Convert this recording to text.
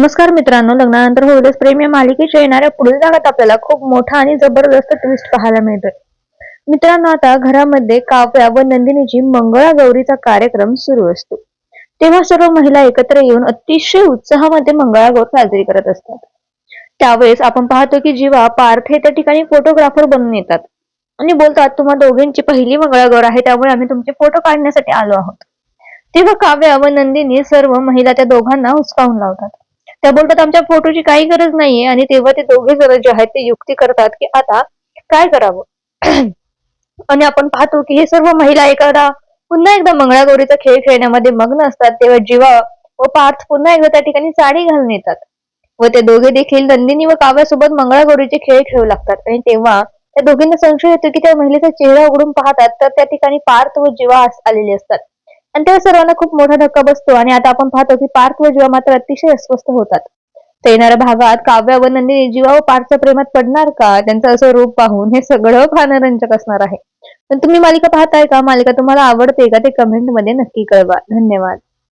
नमस्कार मित्रांनो लग्नानंतर होईलच प्रेम या मालिकेच्या येणाऱ्या पुढील भागात आपल्याला खूप मोठा आणि जबरदस्त ट्विस्ट पाहायला मिळतोय. मित्रांनो आता घरामध्ये काव्या व नंदिनीची मंगळागौरीचा कार्यक्रम सुरू असतो. तेव्हा सर्व महिला एकत्र येऊन अतिशय उत्साहामध्ये मंगळागौर साजरी करत असतात. त्यावेळेस आपण पाहतो की जीवा पार्थ हे त्या ठिकाणी फोटोग्राफर बनून येतात. आणि बोलतात तुम्हा दोघींची पहिली मंगळागौर आहे त्यामुळे आम्ही तुमचे फोटो काढण्यासाठी आलो आहोत. तेव्हा काव्या व नंदिनी सर्व महिला त्या दोघांना हुसकावून लावतात. त्या बोलतात आमच्या फोटोची काही गरज नाहीये. आणि तेव्हा ते दोघे जण जे आहेत ते युक्ती करतात की आता काय करावं? आणि आपण पाहतो की हे सर्व महिला एखादा पुन्हा एकदा मंगळागौरीचा खेळ खेळण्यामध्ये मग्न असतात. तेव्हा जीवा व पार्थ पुन्हा एकदा त्या ठिकाणी साडी घालून येतात. व ते दोघे देखील नंदिनी व काव्यासोबत मंगळागौरीचे खेळ खेळू लागतात. आणि तेव्हा त्या दोघींना संशय येतो की त्या महिलेचा चेहरा उघडून पाहतात तर त्या ठिकाणी पार्थ व जीवा आलेले असतात. आणि तेव्हा सर्वांना खूप मोठा धक्का बसतो आणि आता आपण पाहतो की पार्थ व जीवा मात्र अतिशय अस्वस्थ होतात. तर येणाऱ्या भागात काव्या व नंदिनी जीवा व पार्थच्या प्रेमात पडणार का? त्यांचं असं रूप पाहून हे सगळं फार रंजक असणार आहे. पण तुम्ही मालिका पाहताय का? मालिका तुम्हाला आवडते का? ते कमेंटमध्ये नक्की कळवा. धन्यवाद.